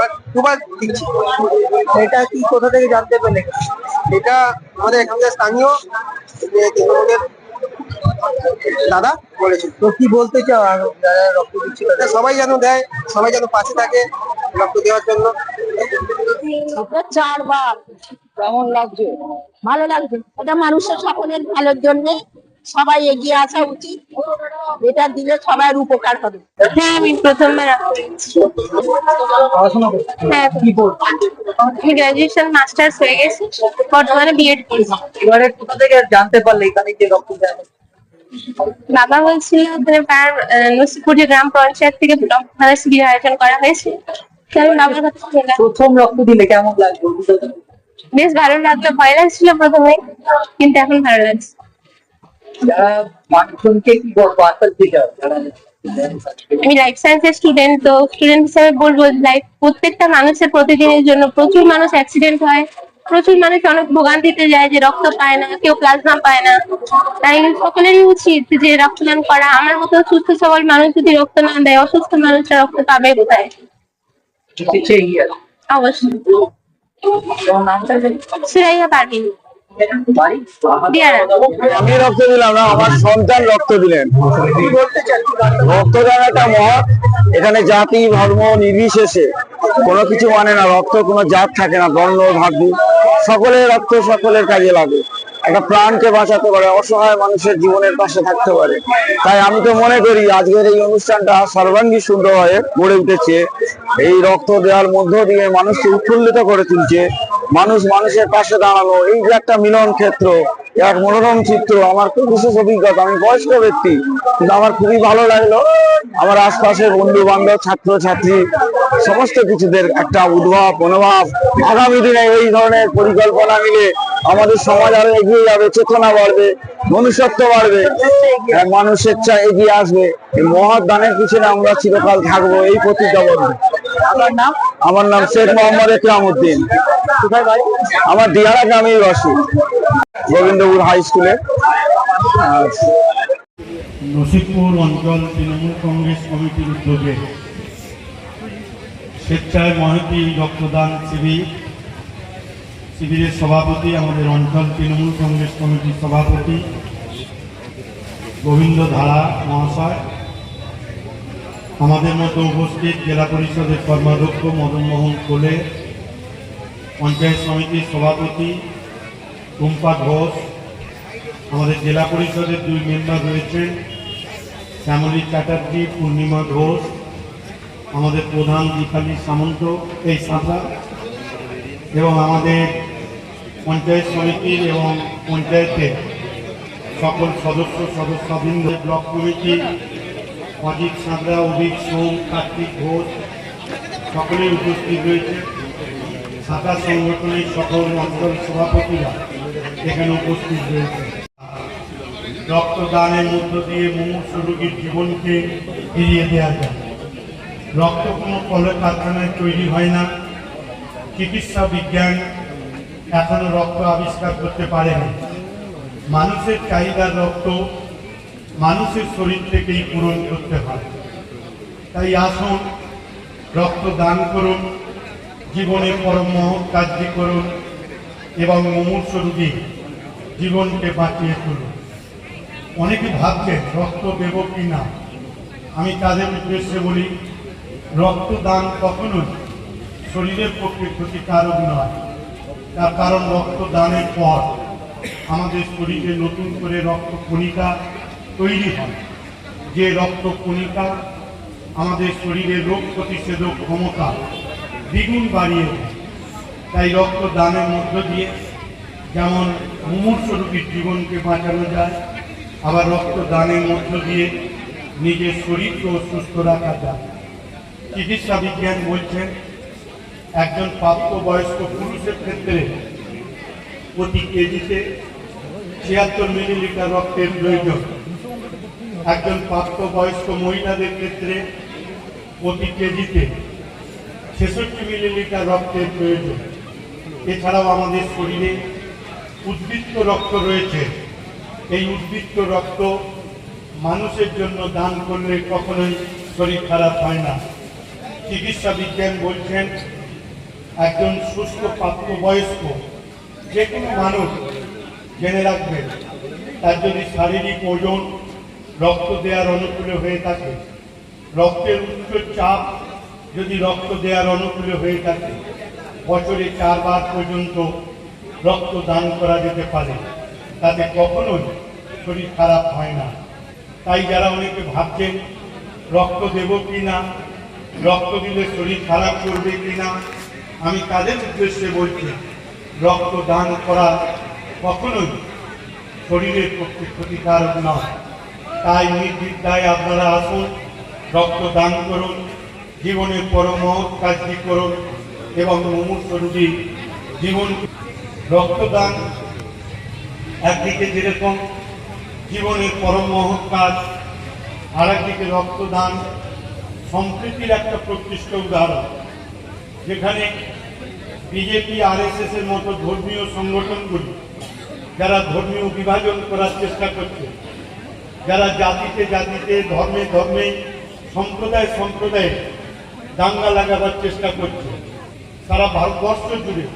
এবার দুবার দিচ্ছি এটা কি কোথা থেকে জানতে পেলে? এটা আমাদের এখানকার স্থানীয় যে তৃণমূলের দাদা বলেছিল তো কি বলতে চাও? আর রক্ত দিচ্ছিল সবাই যেন দেয় সবাই যেন পাশে থাকে রক্ত দেওয়ার জন্য। চারবার কেমন লাগছে? ভালো লাগছে। এটা মানুষের সকলের ভালোর জন্য সবাই এগিয়ে আসা উচিত। এটা দিলে সবার উপকার হবে। হ্যাঁ আমি প্রথমবার হ্যাঁ। আমি গ্রাজুয়েশন মাস্টার্স হয়ে গেছি। বর্তমানে বিএড করছি। এবারে কোথা থেকে জানতে পারলে এখানে যে বাবা বলছিল ওখানে পাড়ার আহ, নসিপুর যে গ্রাম পঞ্চায়েত থেকে ব্লক ধারা শিবির আয়োজন করা হয়েছে। তো বাবার কাছে প্রথম রক্ত দিলে কেমন লাগল? বেশ ভালো লাগল। ভয় লাগছিল প্রথমে কিন্তু এখন ভালো লাগছে। যারা মানুষজনকে কি বলব? আশ্বাস দিতে হবে যারা আমি লাইফ সায়েন্সের স্টুডেন্ট তো স্টুডেন্ট হিসেবে বলব লাইফ প্রত্যেকটা মানুষের প্রতিদিনের জন্য প্রচুর মানুষ অ্যাক্সিডেন্ট হয়। প্রচুর মানুষ অনেক ভোগান্তিতে যায় যে রক্ত পায় না কেউ প্লাজমা পায় না। তাই সকলেরই উচিত যে রক্তদান করা। আমার মতো সুস্থ সবল মানুষ যদি রক্ত না দেয় অসুস্থ মানুষরা রক্ত পাবে কোথায়? আছে অবশ্যই। নামটা সুরাইয়া দিয়ারা আমি রক্ত দিলাম না, আমার সন্তান রক্ত দিলেন। রক্তদান একটা মহৎ। এখানে জাতি, ধর্ম নির্বিশেষে কোনো কিছু মানে না, রক্ত কোনো জাত থাকে না, বর্ণ ভাগ্য সকলের রক্ত সকলের কাজে লাগে। একটা প্রাণকে বাঁচাতে পারে, অসহায় মানুষের জীবনের পাশে থাকতে পারে। তাই আমি তো মনে করি, আজকের এই অনুষ্ঠানটা সর্বাঙ্গী সুন্দর হয়ে গড়ে উঠেছে। এই রক্ত দেওয়ার মধ্য দিয়ে মানুষকে উৎফুল্লিত করে তুলছে। মানুষ মানুষের পাশে দাঁড়ানো এই যে একটা মিলন ক্ষেত্র, এক মনোরম চিত্র, আমার খুব বিশেষ অভিজ্ঞতা। আমি বয়স্ক ব্যক্তি, কিন্তু আমার খুবই ভালো লাগল। আমার আশপাশের বন্ধু বান্ধব ছাত্র ছাত্রী সমস্ত কিছুদের একটা উদ্ভব, মনোভাব। আগামী দিনে এই ধরনের পরিকল্পনা মিলে আমাদের সমাজ আরও এগিয়ে যাবে চেতনা বাড়বে মনুষ্যত্ব বাড়বে এক মানুষ স্বেচ্ছা এগিয়ে আসবে। এই মহৎ দানের পিছনে আমরা চিরকাল থাকব এই প্রতিজ্ঞাবদ্ধ আপনার নাম? আমার নাম শেখ মোহাম্মদ একরাম উদ্দিন আমার দিয়ারা গ্রামেই বসি গোবিন্দপুর হাই স্কুলে। নসিবপুর অঞ্চল তৃণমূল কংগ্রেস কমিটির উদ্যোগে স্বেচ্ছায় মহতি রক্তদান শিবির শিবিরের সভাপতি, আমাদের অঞ্চল তৃণমূল কংগ্রেস কমিটির সভাপতি, গোবিন্দ ধারা মহাশয়। আমাদের মতো উপস্থিত জেলা পরিষদের কর্মাধ্যক্ষ মদন মোহন কোলে, পঞ্চায়েত সমিতির সভাপতি টুম্পা ঘোষ, আমাদের জেলা পরিষদের দুই মেম্বার রয়েছেন শ্যামলী চ্যাটার্জি, পূর্ণিমা ঘোষ, আমাদের প্রধান দীপালি সামন্ত, এই সাঁতরা, এবং আমাদের পঞ্চায়েত সমিতির এবং পঞ্চায়েতের সকল সদস্য সদস্য সদস্যবৃন্দ, ব্লক কমিটি, অজিত সাঁতরা, অভিক সোম, কার্তিক ঘোষ সকলেই উপস্থিত রয়েছে। শাখা সংগঠনের সকল অঞ্চল সভাপতিরা এখানে উপস্থিত রয়েছে। রক্তদানের মধ্য দিয়ে মুমূর্ষ রোগীর জীবনকে ফিরিয়ে দেওয়া যায়। রক্ত কোনো কলকারখানায় তৈরি হয় না। চিকিৎসা বিজ্ঞান এখনও রক্ত আবিষ্কার করতে পারেনি। মানুষের চাহিদার রক্ত মানুষের শরীর থেকেই পূরণ করতে হয়। তাই আসুন, রক্ত দান করুন, জীবনে পরম মহৎ কাজটি করুন এবং মুমূর্ষ রোগী জীবনকে বাঁচিয়ে তুলুন। অনেকে ভাবছেন, রক্ত দেব কি না আমি তাদের উদ্দেশ্যে বলি, রক্তদান কখনোই শরীরের পক্ষে ক্ষতিকারক নয়। তার কারণ রক্তদানের পর আমাদের শরীরে নতুন করে রক্ত কণিকা তৈরি হয়। যে রক্ত কণিকা আমাদের শরীরে রোগ প্রতিষেধক ক্ষমতা দ্বিগুণ বাড়িয়ে দেয়, তাই রক্তদানের মধ্য দিয়ে যেমন মুমূর্ষ রোগীর জীবনকে বাঁচানো যায়, আবার রক্তদানের মধ্য দিয়ে নিজের শরীরকেও সুস্থ রাখা যায়। চিকিৎসা বিজ্ঞান বলছেন একজন প্রাপ্তবয়স্ক পুরুষের ক্ষেত্রে প্রতি কেজিতে ছিয়াত্তর মিলিলিটার রক্তের প্রয়োজন। একজন প্রাপ্তবয়স্ক মহিলাদের ক্ষেত্রে প্রতি কেজিতে ছেষট্টি মিলিলিটার রক্তের প্রয়োজন। এছাড়াও আমাদের শরীরে উদ্বৃত্ত রক্ত রয়েছে। এই উদ্বৃত্ত রক্ত মানুষের জন্য দান করলে কখনোই শরীর খারাপ হয় না। চিকিৎসা বিজ্ঞান বলছেন একজন সুস্থ প্রাপ্তবয়স্ক, যে কোনো মানুষ জেনে রাখবেন তার যদি শারীরিক ওজন রক্ত দেওয়ার অনুকূলে হয়ে থাকে, রক্তের উচ্চ চাপ যদি রক্ত দেওয়ার অনুকূলে হয়ে থাকে, বছরে চারবার পর্যন্ত রক্ত দান করা যেতে পারে। তাতে কখনোই শরীর খারাপ হয় না। তাই যারা অনেকে ভাবছেন, রক্ত দেব কি না রক্ত দিলে শরীর খারাপ করবে কি না আমি তাদের উদ্দেশ্যে বলছি রক্ত দান করা কখনোই শরীরের পক্ষে ক্ষতিকারক নয়। তাই নির্বিদ্যায় আপনারা আসুন রক্ত দান করুন জীবনের পরমহৎ কাজটি করুন এবং মুমূর্ষ রোগী জীবন রক্তদান একদিকে যেরকম জীবনের পরম মহৎ কাজ আর একদিকে রক্তদান সম্প্রীতির একটা প্রকৃষ্ট উদাহরণ। যেখানে বিজেপি, আরএসএস এর মতো ধর্মীয় সংগঠনগুলি যারা ধর্মীয় বিভাজন করার চেষ্টা করছে, যারা জাতিতে জাতিতে, ধর্মে ধর্মে, সম্প্রদায় সম্প্রদায়ে দাঙ্গা লাগাবার চেষ্টা করছে, সারা ভারতবর্ষ জুড়ে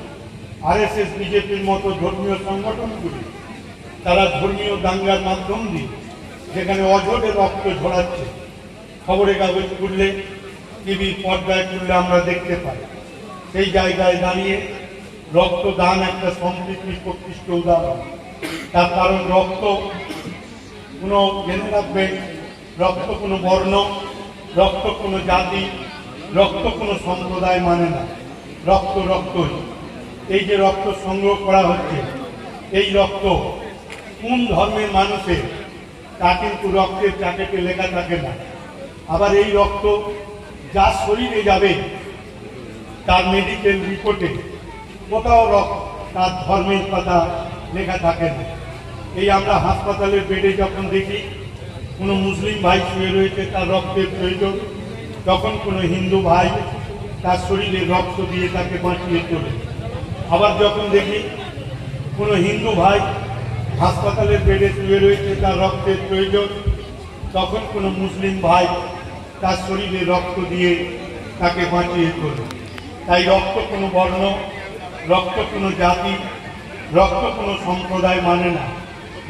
আরএসএস, বিজেপির মতো ধর্মীয় সংগঠনগুলি তারা ধর্মীয় দাঙ্গার মাধ্যম দিয়ে যেখানে অঝরে রক্ত ঝরাচ্ছে, খবরের কাগজ খুললে টিভির পর্দায় খুললে আমরা দেখতে পাই। সেই জায়গায় দাঁড়িয়ে রক্তদান একটা সম্প্রীতির প্রকৃষ্ট উদাহরণ। তার কারণ রক্ত কোনো জেনে রাখবেন রক্ত কোনো বর্ণ, রক্ত কোনো জাতি, রক্ত কোনো সম্প্রদায় মানে না। রক্ত রক্তই। এই যে রক্ত সংগ্রহ করা হচ্ছে, এই রক্ত কোন ধর্মের মানুষের? তা কিন্তু রক্তের জ্যাকেটে লেখা থাকে না। আবার এই রক্ত যার শরীরে যাবে তার মেডিকেল রিপোর্টে কোথাও রক্ত, তার ধর্মের কথা লেখা থাকে না। এই আমরা হাসপাতালের বেডে যখন দেখি, কোনো মুসলিম ভাই শুয়ে রয়েছে, তার রক্তের প্রয়োজন। তখন কোনো হিন্দু ভাই তার শরীরে রক্ত দিয়ে তাকে বাঁচিয়ে তোলে। আবার যখন দেখি, কোনো হিন্দু ভাই হাসপাতালের বেডে শুয়ে রয়েছে, তার রক্তের প্রয়োজন। তখন কোনো মুসলিম ভাই তার শরীরে রক্ত দিয়ে তাকে বাঁচিয়ে তোলে। তাই রক্ত কোনো বর্ণ, রক্ত কোনো জাতি, রক্ত কোনো সম্প্রদায় মানে না।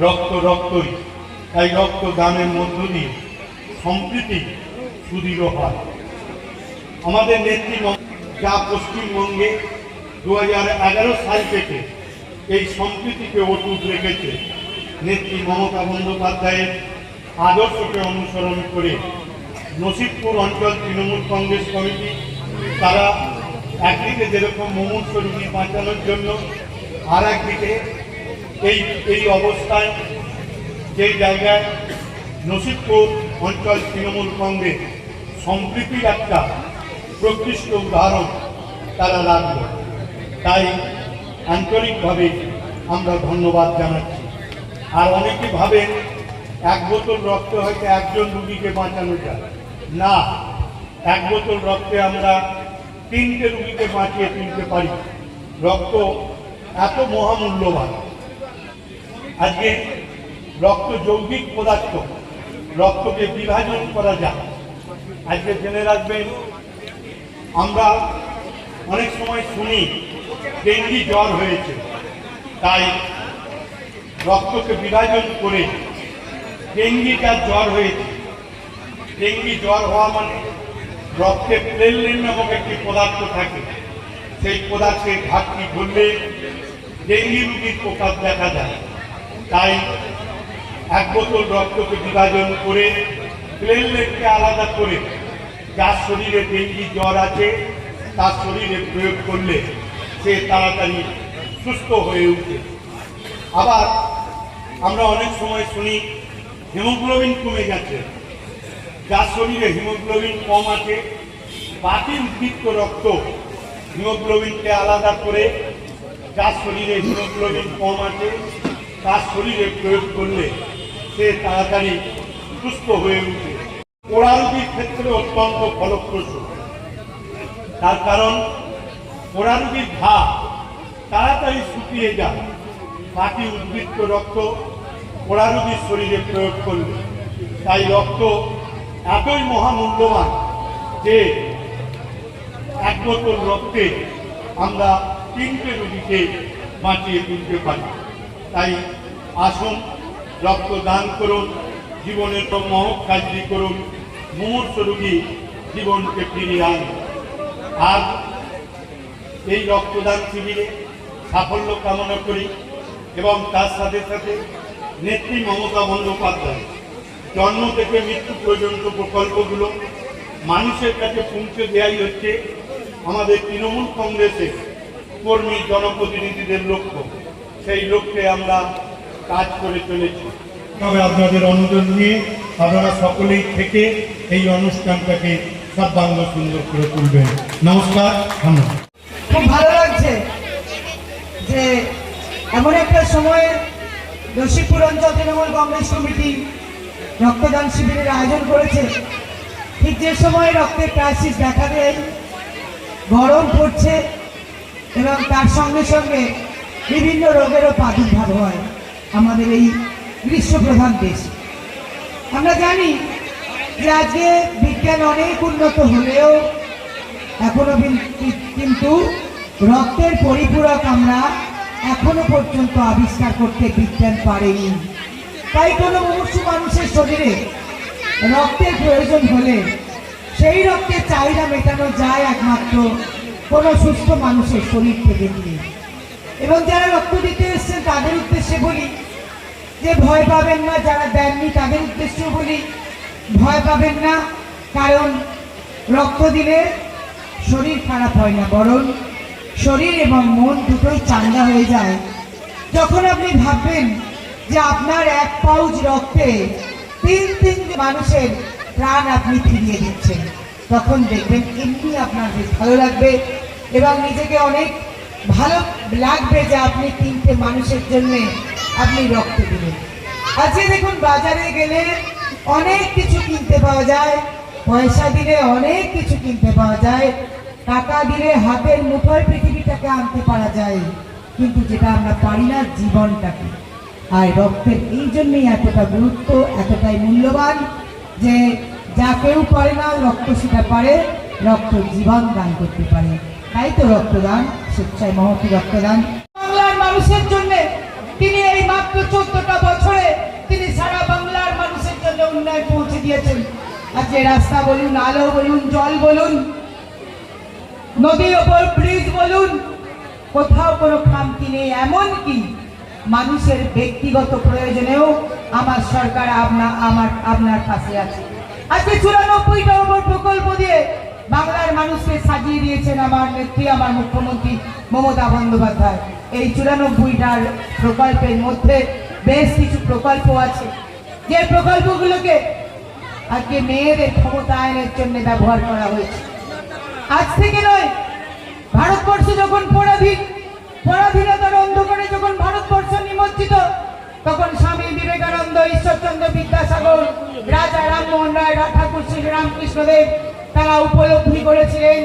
রক্ত রক্তই। তাই রক্ত দানের মধ্য দিয়ে সম্প্রীতি সুদৃঢ় হয়। আমাদের নেত্রী যা পশ্চিমবঙ্গে দু হাজার এগারো সাল থেকে এই সম্প্রীতিকে অটুট রেখেছে, নেত্রী মমতা বন্দ্যোপাধ্যায়ের আদর্শকে অনুসরণ করে নসিবপুর অঞ্চল তৃণমূল কংগ্রেস কমিটি, তারা একদিকে যেরকম মুমূর্ষ রুগী বাঁচানোর জন্য, আর একদিকে এই এই অবস্থায়, যে জায়গায় নসিবপুর অঞ্চল তৃণমূল কংগ্রেস সম্প্রীতির একটা প্রকৃষ্ট উদাহরণ তারা রাখল। তাই আন্তরিকভাবে আমরা ধন্যবাদ জানাচ্ছি। আর অনেকে ভাবেন এক বোতল রক্তে হয়তো একজন রুগীকে বাঁচানো যায়। না, এক বোতল রক্তে আমরা তিনটে রুগীকে বাঁচিয়ে তুলতে পারি রক্ত এত মহামূল্যবান। আজকে রক্ত যৌগিক পদার্থ, রক্তকে বিভাজন করা যায়। আজকে জেনে রাখবেন, আমরা অনেক সময় শুনি, ডেঙ্গি জ্বর হয়েছে। তাই রক্তকে বিভাজন করে ডেঙ্গিটা জ্বর হয়েছে। ডেঙ্গি জ্বর হওয়া মানে রক্তে প্লেনলেন নামক একটি পদার্থ থাকে? সেই পদার্থের ঘাটতি ঘটলে ডেঙ্গি রোগীর প্রকাশ দেখা যায়। তাই এক বোতল রক্তকে বিভাজন করে প্লেনলেটকে আলাদা করে যার শরীরে ডেঙ্গি জ্বর আছে, তার শরীরে প্রয়োগ করলে সে তাড়াতাড়ি সুস্থ হয়ে উঠে। আবার আমরা অনেক সময় শুনি, হিমোগ্লোবিন কমে গেছে যার শরীরে হিমোগ্লোবিন কম আছে বাকি উদ্ভিদ রক্ত হিমোগ্লোবিনকে আলাদা করে যার শরীরে হিমোগ্লোবিন কম আছে, তার শরীরে প্রয়োগ করলে সে তাড়াতাড়ি সুস্থ হয়ে উঠে। পোড়ারোগীর ক্ষেত্রে অত্যন্ত ফলপ্রসূ। তার কারণ পোড়ারোগীর ঘা তাড়াতাড়ি শুকিয়ে যায়, বাকি উদ্বৃত্ত রক্ত পোড়ারোগীর শরীরে প্রয়োগ করলে। তাই রক্ত এতই মহামূল্যবান যে এক বোতল রক্তে আমরা তিনটে রোগীকে বাঁচিয়ে তুলতে পারি। তাই আসুন, রক্তদান করুন জীবনের তো মহৎ কাজটি করুন, মুহূর্ত রোগী জীবনকে ফিরিয়ে আনুন। আর এই রক্তদান শিবিরে সাফল্য কামনা করি এবং তার সাথে সাথে নেত্রী মমতা বন্দ্যোপাধ্যায় জন্ম থেকে মৃত্যু পর্যন্ত প্রকল্পগুলো মানুষের কাছে পৌঁছে দেওয়াই হচ্ছে আমাদের তৃণমূল কংগ্রেসের কর্মী জনপ্রতিনিধিদের লক্ষ্য। সেই লক্ষ্যে আমরা কাজ করে চলেছি। তবে আপনাদের অনুদান নিয়ে আপনারা সকলেই থেকে এই অনুষ্ঠানটাকে সর্বাঙ্গ সুন্দর করে তুলবেন। নমস্কার, ধন্যবাদ। খুব ভালো লাগছে যে এমন একটা সময়ে রশিকপুর অঞ্চল তৃণমূল কংগ্রেস কমিটি রক্তদান শিবিরের আয়োজন করেছে। ঠিক যে সময়ে রক্তের ক্রাইসিস দেখা দেয়, গরম পড়ছে এবং তার সঙ্গে সঙ্গে বিভিন্ন রোগেরও প্রাদুর্ভাব হয় আমাদের এই গ্রীষ্মপ্রধান দেশ। আমরা জানি যে আজকে বিজ্ঞান অনেক উন্নত হলেও এখনও কিন্তু রক্তের পরিপূরক আমরা এখনও পর্যন্ত আবিষ্কার করতে বিজ্ঞান পারেনি। তাই কোনো মুমূর্ষু মানুষের শরীরে রক্তের প্রয়োজন হলে সেই রক্তের চাহিদা মেটানো যায় একমাত্র কোনো সুস্থ মানুষের শরীর থেকে নিয়ে এবং যারা রক্ত দিতে এসছেন তাদের উদ্দেশ্যে বলি যে ভয় পাবেন না, যারা দেননি তাদের উদ্দেশ্যে বলি ভয় পাবেন না, কারণ রক্ত দিলে শরীর খারাপ হয় না, বরং শরীর এবং মন দুটোই চাঙ্গা হয়ে যায়। যখন আপনি ভাববেন যে আপনার এক পাউচ রক্তে তিন তিন মানুষের প্রাণ আপনি ফিরিয়ে দিচ্ছেন। তখন দেখবেন এমনি আপনার বেশ ভালো লাগবে এবং নিজেকে অনেক ভালো লাগবে যে আপনি তিনটে মানুষের জন্য আপনি রক্ত দিলেন। আজকে দেখুন বাজারে গেলে অনেক কিছু কিনতে পাওয়া যায়, পয়সা দিলে অনেক কিছু কিনতে পাওয়া যায়, টাকা দিলে হাতের মুঠোয় পৃথিবীটাকে আনতে পারা যায়, কিন্তু যেটা আমরা পারি না জীবনটাকে। আর রক্তের। এই জন্যই এতটা গুরুত্ব, এতটাই মূল্যবান যে যা কেউ পারে না, রক্ত সেটা পারে, রক্ত জীবন দান করতে পারে। তাই তো রক্তদান, স্বেচ্ছায় মহতি রক্তদান। বাংলার মানুষের জন্য তিনি এই মাত্র চোদ্দটা বছরে তিনি সারা বাংলার মানুষের জন্য উন্নয়ন পৌঁছে দিয়েছেন। আজকে রাস্তা বলুন, আলো বলুন, জল বলুন নদীর ওপর ব্রিজ বলুন, কোথাও কোনো খামতি নেই, এমনকি মানুষের ব্যক্তিগত প্রয়োজনেও আমার সরকার আপনা আমার আপনার পাশে আছে। আজকে চুরানব্বইটা ওপর প্রকল্প দিয়ে বাংলার মানুষকে সাজিয়ে দিয়েছেন আমার নেত্রী, আমার মুখ্যমন্ত্রী মমতা বন্দ্যোপাধ্যায়। এই চুরানব্বইটার প্রকল্পের মধ্যে বেশ কিছু প্রকল্প আছে। যে প্রকল্পগুলোকে আজকে মেয়েদের ক্ষমতায়নের জন্য ব্যবহার করা হয়েছে। আজ থেকে নয়, ভারতবর্ষ যখন পরাধীন পরাধীনতার অন্ধকারে যখন ভারতবর্ষ নিমজ্জিত, তখন স্বামী বিবেকানন্দ, ঈশ্বরচন্দ্র বিদ্যাসাগর, রাজা রামমোহন রায় ঠাকুর শ্রী রামকৃষ্ণদেব, তারা উপলব্ধি করেছিলেন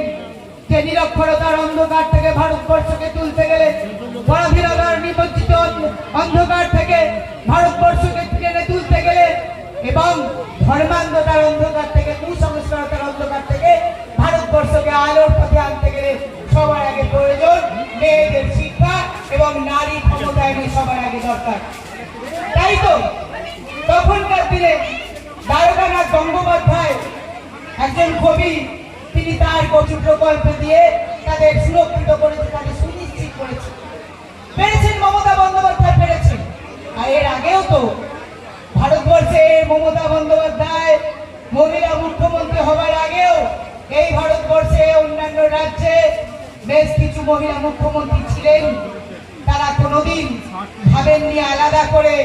যে নিরক্ষরতার অন্ধকার থেকে ভারতবর্ষকে তুলতে গেলে পরাধীনতার নিমজ্জিত অন্ধকার থেকে ভারতবর্ষকে টেনে তুলতে গেলে এবং ধর্মান্ধতার অন্ধকার থেকে, কুসংস্কারতার অন্ধকার থেকে ভারতবর্ষকে আলোর পথে আনতে গেলে সবার আগে প্রয়োজন মেয়েদের এবং নারী ক্ষমতায়নের সবার আগে দরকার। তাই তো তখনকার দিনে দ্বারকানাথ গঙ্গোপাধ্যায় একজন কবি, তিনি তার কচু প্রকল্প দিয়ে তাদের সুরক্ষিত করেছে, তাদের সুনিশ্চিত করেছে। পেরেছেন মমতা বন্দ্যোপাধ্যায়, পেরেছেন। আর এর আগেও তো ভারতবর্ষে মমতা বন্দ্যোপাধ্যায় মহিলা মুখ্যমন্ত্রী হবার আগেও এই ভারতবর্ষে অন্যান্য রাজ্যে বেশ কিছু মহিলা মুখ্যমন্ত্রী ছিলেন। তারা কোনোদিন ভাবেননি আলাদা করে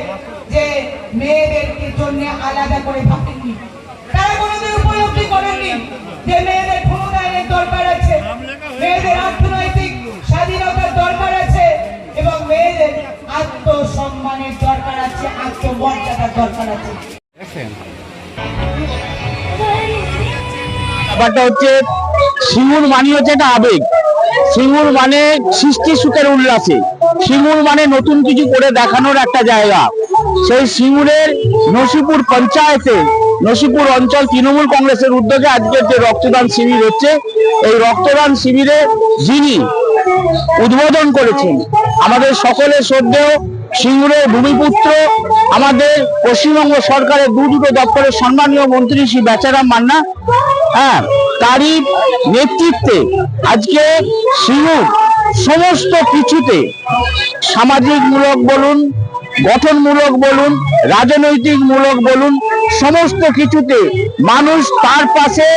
যে মেয়েদেরকে জন্য আলাদা করে ভাবেননি। তারা কোনোদিন উপলব্ধি করেননি যে মেয়েদের ক্ষমতায়নের দরকার আছে, মেয়েদের অর্থনৈতিক স্বাধীনতার দরকার আছে এবং মেয়েদের আত্মসম্মানের দরকার আছে, আত্মমর্যাদার দরকার আছে। ব্যাপারটা হচ্ছে, সিঙ্গুর মানে হচ্ছে একটা আবেগ। সিঙ্গুর মানে সৃষ্টি সুখের উল্লাসে। সিঙ্গুর মানে নতুন কিছু করে দেখানোর একটা জায়গা। সেই সিঙ্গুরের নসিপুর পঞ্চায়েতে, নসিপুর অঞ্চল তৃণমূল কংগ্রেসের উদ্যোগে আজকের যে রক্তদান শিবির হচ্ছে, এই রক্তদান শিবিরে যিনি উদ্বোধন করেছেন, আমাদের সকলের শ্রদ্ধেয় সিঙ্গুরের ভূমিপুত্র, আমাদের পশ্চিমবঙ্গ সরকারের দু দুটো দপ্তরের সম্মানীয় মন্ত্রী শ্রী বেচারাম মান্না হ্যাঁ তারই নেতৃত্বে আজকে সিঙ্গুর সমস্ত কিছুতে সামাজিকমূলক বলুন গঠনমূলক বলুন রাজনৈতিক মূলক বলুন, সমস্ত কিছুতে মানুষ তার পাশে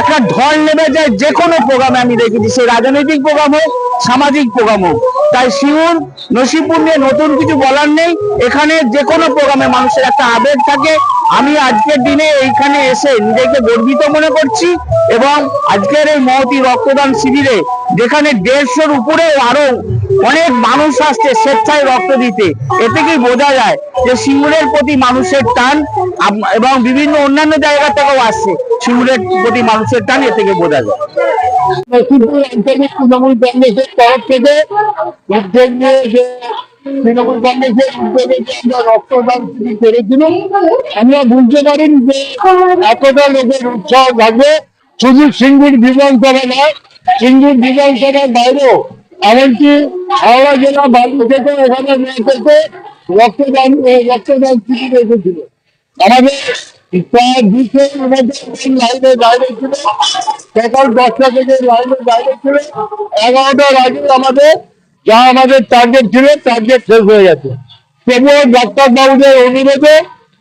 একটা ঢল নেমে যায়, যে কোনো প্রোগ্রামে আমি দেখেছি, সে রাজনৈতিক প্রোগ্রাম হোক, সামাজিক প্রোগ্রাম হোক। তাই শিউর নসিপুর নিয়ে নতুন কিছু বলার নেই, এখানে যে কোনো প্রোগ্রামে মানুষের একটা আবেগ থাকে। আমি আজকের দিনে এইখানে এসে নিজেকে গর্বিত মনে করছি এবং আজকের এই মহতি রক্তদান শিবিরে যেখানে দেড়শোর উপরেও আরও অনেক মানুষ আসছে স্বেচ্ছায় রক্ত দিতে। এ থেকেই বোঝা যায় যে সিঙ্গুরের প্রতি মানুষের টান এবং বিভিন্ন অন্যান্য জায়গা থেকেও আসছে সিঙ্গুরের প্রতি মানুষের টান, এ থেকে বোঝা যায়। তৃণমূল কংগ্রেসের তরফ থেকে উদ্যোগ নিয়ে যে তৃণমূল কংগ্রেসের উদ্যোগে যে আমরা রক্তদান শিবির করেছিলাম আমরা বুঝতে পারেন যে এতটা লোকের উৎসাহ থাকবে। শুধু সিঙ্গুর বিধানসভা নয়, সিঙ্গুর বিধানসভার বাইরেও এমনকি হাওড়া জেলা বাইরে থেকে ওখানে নিয়ে থেকে রক্তদান রক্তদান শিবির এসেছিল। আমাদের বাইরে ছিল। সকাল দশটা থেকে বাইরে ছিল। যা আমাদের ছিল শেষ হয়ে গেছে।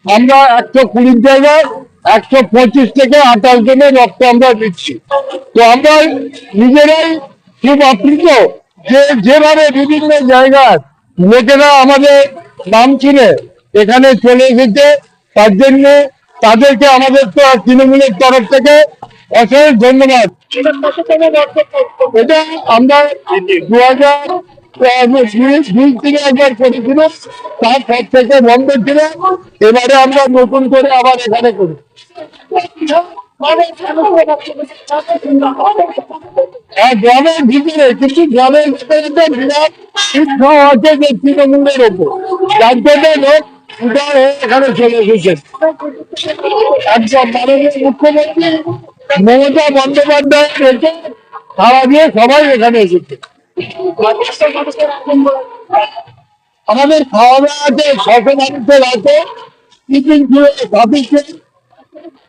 আমরা একশো কুড়ির জায়গায় একশো পঁচিশ থেকে আঠাশ জনের রক্ত আমরা দিচ্ছি তো আমরা নিজেরাই খুব আপ্লুত যেভাবে বিভিন্ন জায়গার লোকেরা আমাদের নাম শুনে এখানে চলে এসেছে, তার জন্য তাদেরকে আমাদের তো তৃণমূলের তরফ থেকে অশেষ ধন্যবাদ। এটা আমরা দু হাজার দুই থেকে একবার করেছিলাম তারপর থেকে বন্ধ ছিল, এবারে আমরা নতুন করে আবার এখানে করি। গ্রামের ভিতরে কিন্তু গ্রামের ভিতরে তো যে তৃণমূলের ওপর। জন্য লোক এখানে চলে এসেছেন একদম মাননীয় মুখ্যমন্ত্রী মমতা বন্দ্যোপাধ্যায় রেখে সারা দিয়ে সবাই এখানে এসেছে। আমাদের খাওয়া দাওয়া আছে, ছশো মানুষের আছে, টিফিন ছিল সাফিসিয়েন্ট এবং ভাত এতে ছশো জন।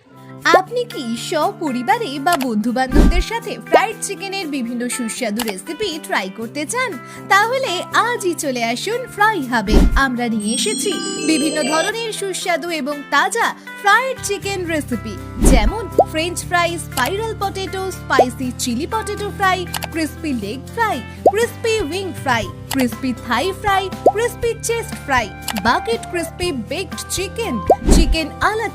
আপনি কি সপরিবারে বা বন্ধু বান্ধবদের সাথে ফ্রাইড চিকেনের বিভিন্ন সুস্বাদু রেসিপি ট্রাই করতে চান? তাহলে আজই চলে আসুন ফ্রাই হাবে আমরা নিয়ে এসেছি বিভিন্ন ধরনের সুস্বাদু এবং তাজা ফ্রাইড চিকেন রেসিপি যেমন French fry spiral potato spicy chilli potato fry crispy leg fry crispy wing fry crispy thigh fry crispy chest fry bucket crispy baked chicken chicken আলা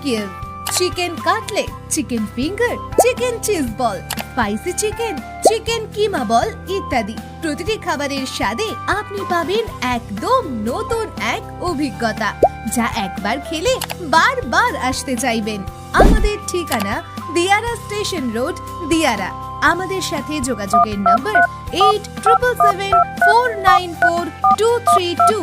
chicken cutlet chicken finger chicken cheese ball spicy chicken chicken keema ball ইত্যাদি। প্রতিটি খাবারের স্বাদে আপনি পাবেন একদম নতুন এক অভিজ্ঞতা, যা একবার খেলে বারবার আসতে চাইবেন। আমাদের ঠিকানা দিয়ারা স্টেশন রোড, দিয়ারা। আমাদের সাথে যোগাযোগের নম্বর eight triple seven four nine four two three two